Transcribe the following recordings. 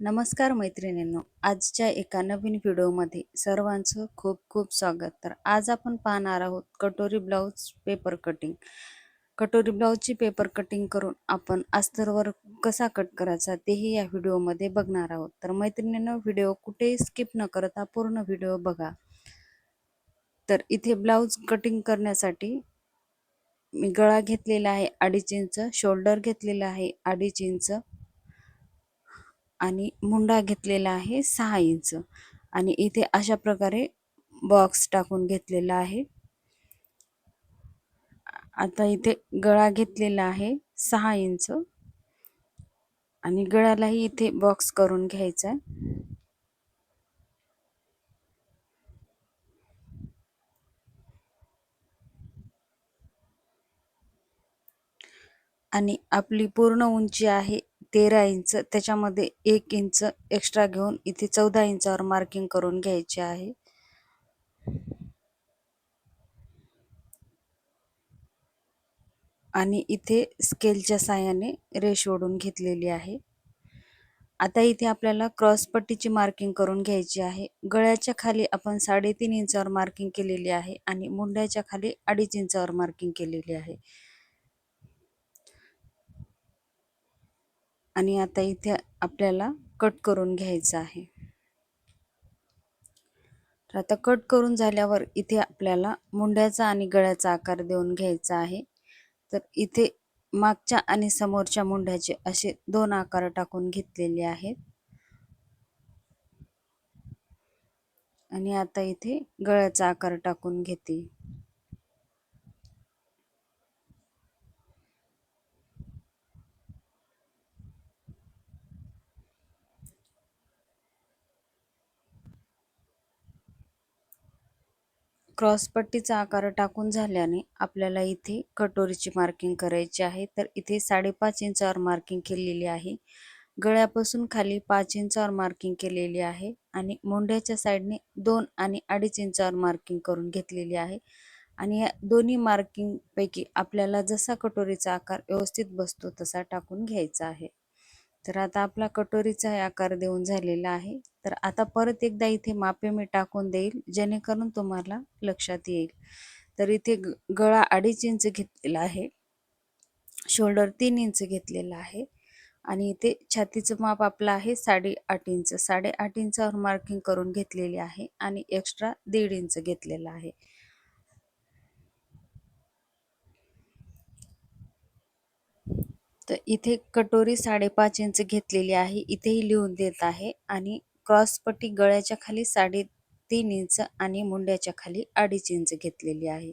नमस्कार मैत्रिणींनो आजच्या एका नवीन व्हिडिओमध्ये सर्वांचं खूप खूप स्वागत. तर आज आपण पाहणार आहोत कटोरी ब्लाऊज पेपर कटिंग. कटोरी ब्लाऊजची पेपर कटिंग करून आपण अस्तरवर कसा कट करायचा तेही या व्हिडिओमध्ये बघणार आहोत. तर मैत्रिणींनो व्हिडिओ कुठेही स्किप न करता पूर्ण व्हिडिओ बघा. तर इथे ब्लाऊज कटिंग करण्यासाठी मी गळा घेतलेला आहे अडीच इंच शोल्डर घेतलेला आहे अडीच इंच. आणि मुंडा घेतलेला आहे सहा इंच. आणि इथे अशा प्रकारे बॉक्स टाकून घेतलेला आहे. आता इथे गळा घेतलेला आहे सहा इंच. आणि गळ्यालाही इथे बॉक्स करून घ्यायचा आहे. आणि आपली पूर्ण उंची आहे तेरा इंच त्याच्यामध्ये एक इंच एक्स्ट्रा घेऊन इथे चौदा इंचावर मार्किंग करून घ्यायचे आहे. आणि इथे स्केलच्या साह्याने रेश ओढून घेतलेली आहे. आता इथे आपल्याला क्रॉस पट्टीची मार्किंग करून घ्यायची आहे. गळ्याच्या खाली आपण साडेतीन इंचावर मार्किंग केलेली आहे आणि मुंड्याच्या खाली अडीच इंचावर मार्किंग केलेली आहे. आणि आता इथे आपल्याला कट करून घ्यायचं आहे. तर आता कट करून झाल्यावर इथे आपल्याला मुंड्याचा आणि गळ्याचा आकार देऊन घ्यायचा आहे. तर इथे मागच्या आणि समोरच्या मुंड्याचे असे दोन आकार टाकून घेतलेले आहेत. आणि आता इथे गळ्याचा आकार टाकून घेते. क्रॉसपट्टीचा आकार टाकून झाल्याने आपल्याला इथे कटोरीची मार्किंग करायची आहे. तर इथे साडेपाच इंचावर मार्किंग केलेली आहे. गळ्यापासून खाली पाच इंचावर मार्किंग केलेली आहे आणि मोंढ्याच्या साईडने दोन आणि अडीच इंचावर मार्किंग करून घेतलेली आहे. आणि या दोन्ही मार्किंगपैकी आपल्याला जसा कटोरीचा आकार व्यवस्थित बसतो तसा टाकून घ्यायचा आहे. तर आता आपला कटोरीचा आकार देऊन झालेला आहे. तर आता परत एकदा इथे मापे मी टाकून देईल जेणेकरून तुम्हाला लक्षात येईल. तर इथे गळा अडीच इंच घेतलेला आहे. शोल्डर तीन इंच घेतलेला आहे. आणि इथे छातीचं माप आपलं आहे साडेआठ इंच. साडेआठ इंचावर मार्किंग करून घेतलेली आहे आणि एक्स्ट्रा दीड इंच घेतलेला आहे. तर इथे कटोरी साडेपाच इंच घेतलेली आहे. इथेही लिहून देत आहे. आणि क्रॉस पट्टी गळ्याच्या खाली साडे तीन इंच आणि मुंड्याच्या खाली अडीच इंच घेतलेली आहे.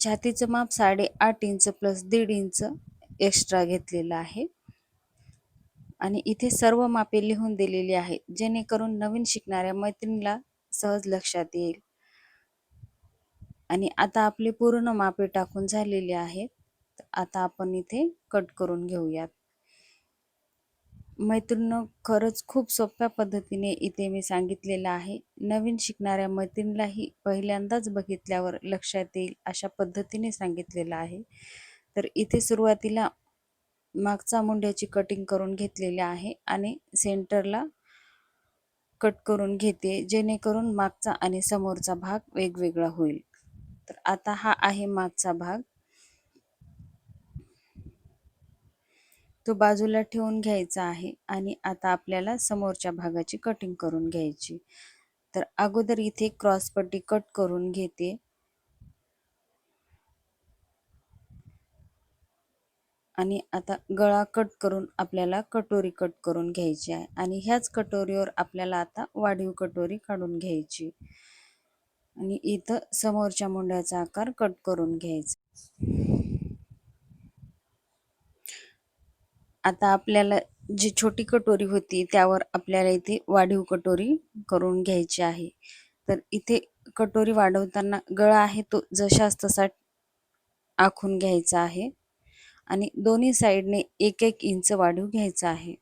छातीचं माप साडेआठ इंच प्लस दीड इंच एक्स्ट्रा घेतलेलं आहे. आणि इथे सर्व मापे लिहून दिलेली आहेत. जेणेकरून नवीन शिकणाऱ्या मैत्रिणीला सहज लक्षात येईल. आणि आता आपले पूर्ण मापे टाकून झालेले आहेत आता आपण इथे कट करून घेऊयात. मैत्रीण खरंच खूप सोप्या पद्धतीने इथे मी सांगितलेलं आहे. नवीन शिकणाऱ्या मैत्रिणीलाही पहिल्यांदाच बघितल्यावर लक्षात येईल अशा पद्धतीने सांगितलेलं आहे. तर इथे सुरुवातीला मागचा मुंड्याची कटिंग करून घेतलेली आहे आणि सेंटरला कट करून घेते जेणेकरून मागचा आणि समोरचा भाग वेगवेगळा होईल. तर आता हा आहे मागचा भाग. तो बाजूला ठेवून घ्यायचा आहे आणि आता आपल्याला समोरच्या भागाची कटिंग करून घ्यायची. तर अगोदर इथे क्रॉस पट्टी कट करून घेते. आणि आता गळा कट करून आपल्याला कटोरी कट करून घ्यायची आहे. आणि ह्याच कटोरीवर आपल्याला आता वाढीव कटोरी काढून घ्यायची. आणि इथं समोरच्या मुंड्याचा आकार कट करून घ्यायचा. आता आपल्याला जी छोटी कटोरी होती त्यावर आपल्याला इथे वाढीव कटोरी करून घ्यायची आहे. तर इथे कटोरी वाढवताना गळा आहे तो जशाच तसा आखून घ्यायचा आहे आणि दोन्ही साईडने एक एक इंच वाढीव घ्यायचा आहे.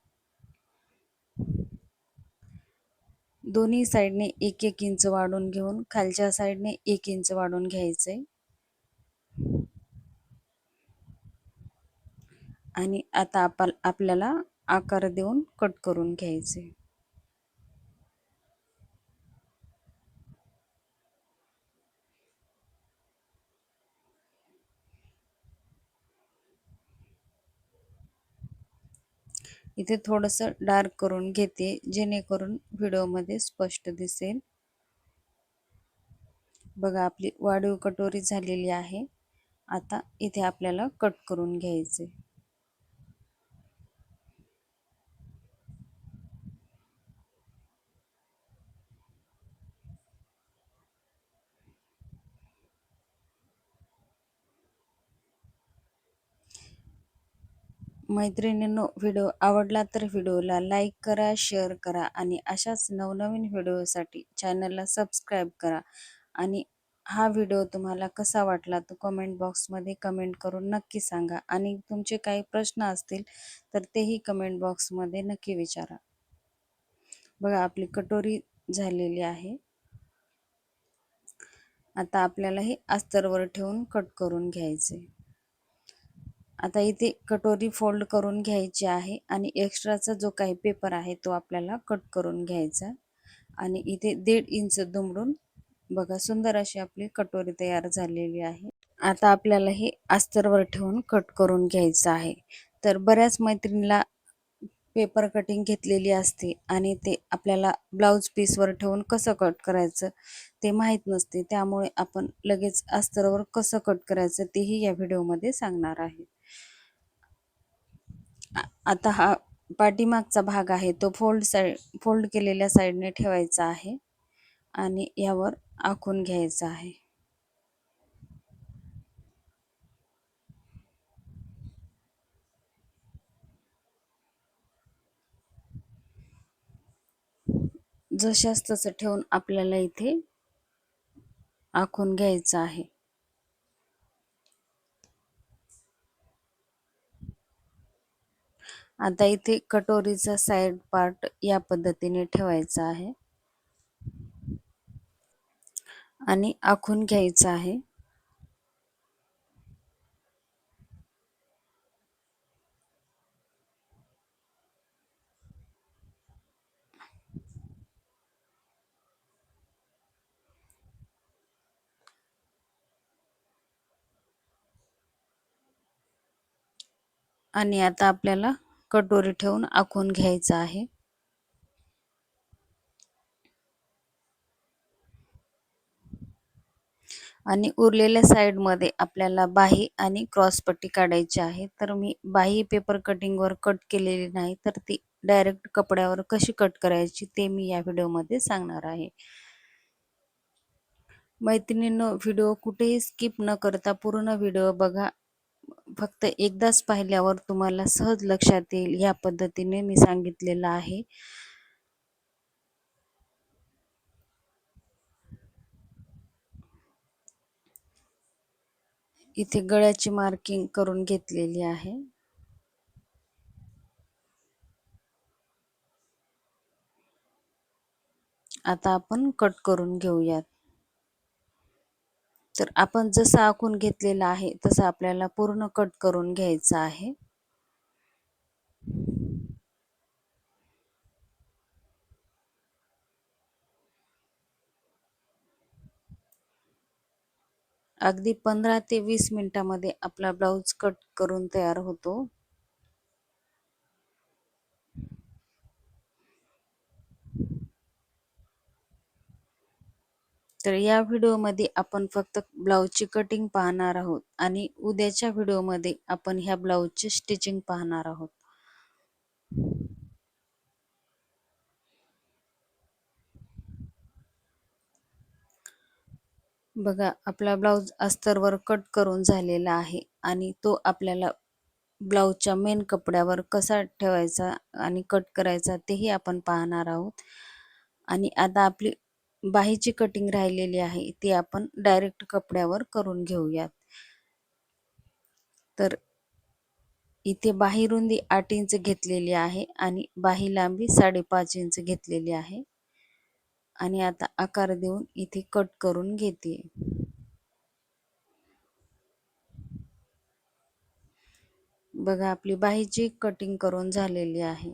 दोन्ही साईडने एक एक इंच वाढून घेऊन खालच्या साईडने एक इंच वाढून आहे आणि आता आपण आपल्याला आकार देऊन कट करून घ्यायचे. इथे थोडंसं डार्क करून घेते जेणेकरून व्हिडिओमध्ये स्पष्ट दिसेल. बघा आपली वाढीव कटोरी झालेली आहे. आता इथे आपल्याला कट करून घ्यायचे. मैत्रिणींनो व्हिडिओ आवडला तर व्हिडिओला लाईक करा शेअर करा आणि अशाच नवनवीन व्हिडिओसाठी चॅनलला सबस्क्राईब करा. आणि हा व्हिडिओ तुम्हाला कसा वाटला तो कमेंट बॉक्समध्ये कमेंट करून नक्की सांगा. आणि तुमचे काही प्रश्न असतील तर तेही कमेंट बॉक्समध्ये नक्की विचारा. बघा आपली कटोरी झालेली आहे. आता आपल्याला हे अस्तरवर ठेवून कट करून घ्यायचे. आता इथे कटोरी फोल्ड करून घ्यायची आहे आणि एक्स्ट्राचा जो काही पेपर आहे तो आपल्याला कट करून घ्यायचा आणि इथे दीड इंच दुमडून बघा सुंदर अशी आपली कटोरी तयार झालेली आहे. आता आपल्याला हे अस्तरवर ठेवून कट करून घ्यायचं आहे. तर बऱ्याच मैत्रिणीला पेपर कटिंग घेतलेली असते आणि ते आपल्याला ब्लाऊज पीसवर ठेवून कसं कट करायचं ते माहीत नसते. त्यामुळे आपण लगेच अस्तरवर कसं कट करायचं तेही या व्हिडिओमध्ये सांगणार आहे. आता हा पाठीमागचा भाग आहे. तो फोल्ड साईड फोल्ड केलेल्या साईडने ठेवायचा आहे आणि यावर आखून घ्यायचा आहे. जशाच तसं ठेवून आपल्याला इथे आखून घ्यायचं आहे. आता इथे कटोरीचा साइड पार्ट या पद्धतीने ठेवायचा आहे. आणि आखून घ्यायचा आहे. आणि आता आपल्याला कटोरी ठेवून आखून घ्यायचं आहे. आणि उरलेल्या साईडमध्ये आपल्याला बाही आणि क्रॉस पट्टी काढायची आहे. तर मी बाही पेपर कटिंगवर कट केलेली नाही तर ती डायरेक्ट कपड्यावर कशी कट करायची ते मी या व्हिडिओमध्ये सांगणार आहे. मैत्रिणींनो व्हिडिओ कुठेही स्किप न करता पूर्ण व्हिडिओ बघा. फक्त एकदाच पाहिल्यावर तुम्हाला सहज लक्षात येईल या पद्धतीने मी सांगितलेलं आहे. इथे गळ्याची मार्किंग करून घेतलेली आहे. आता आपण कट करून घेऊयात. तर आपण जसं आखून घेतलेलं आहे तसं आपल्याला पूर्ण कट करून घ्यायचं आहे. अगदी पंधरा ते वीस मिनिटामध्ये आपला ब्लाऊज कट करून तयार होतो. तर या व्हिडिओमध्ये आपण फक्त ब्लाऊजची कटिंग पाहणार आहोत आणि उद्याच्या व्हिडिओमध्ये आपण ह्या ब्लाऊजची स्टिचिंग पाहणार आहोत. बघा आपला ब्लाऊज अस्तरवर कट करून झालेला आहे आणि तो आपल्याला ब्लाऊजच्या मेन कपड्यावर कसा ठेवायचा आणि कट करायचा तेही आपण पाहणार आहोत. आणि आता आपली बाहीची कटिंग राहिलेली आहे ती आपण डायरेक्ट कपड्यावर करून घेऊयात. तर इथे बाही रुंदी आठ इंच घेतलेली आहे आणि बाही लांबी साडेपाच इंच घेतलेली आहे. आणि आता आकार देऊन इथे कट करून घेते. बघा आपली बाहीची कटिंग करून झालेली आहे.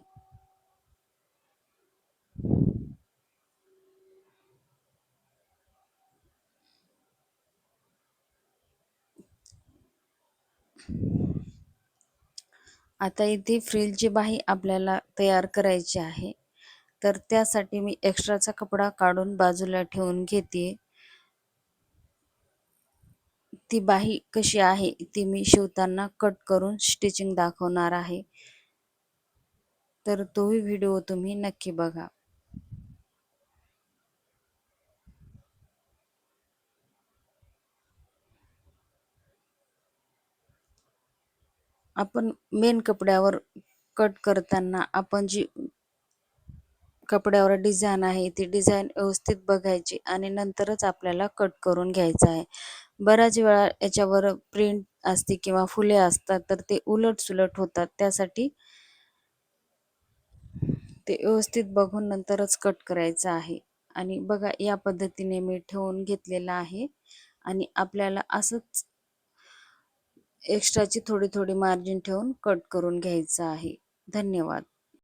आता इथे फ्रिलची बाही आपल्याला तयार करायची आहे. तर त्यासाठी मी एक्स्ट्राचा कपडा काढून बाजूला ठेवून घेते. ती बाही कशी आहे ती मी शिवताना कट करून स्टिचिंग दाखवणार आहे. तर तोही व्हिडिओ तुम्ही नक्की बघा. आपण मेन कपड्यावर कट करताना आपण जी कपड्यावर डिझाईन आहे ती डिझाईन व्यवस्थित बघायची आणि नंतरच आपल्याला कट करून घ्यायचं आहे. बऱ्याच वेळा याच्यावर प्रिंट असते किंवा फुले असतात तर ते उलट सुलट होतात. त्यासाठी ते व्यवस्थित बघून नंतरच कट करायचं आहे. आणि बघा या पद्धतीने मी ठेवून घेतलेलं आहे. आणि आपल्याला असंच एक्स्ट्राची थोडी थोडी मार्जिन ठेवून कट करून घ्यायचं आहे. धन्यवाद.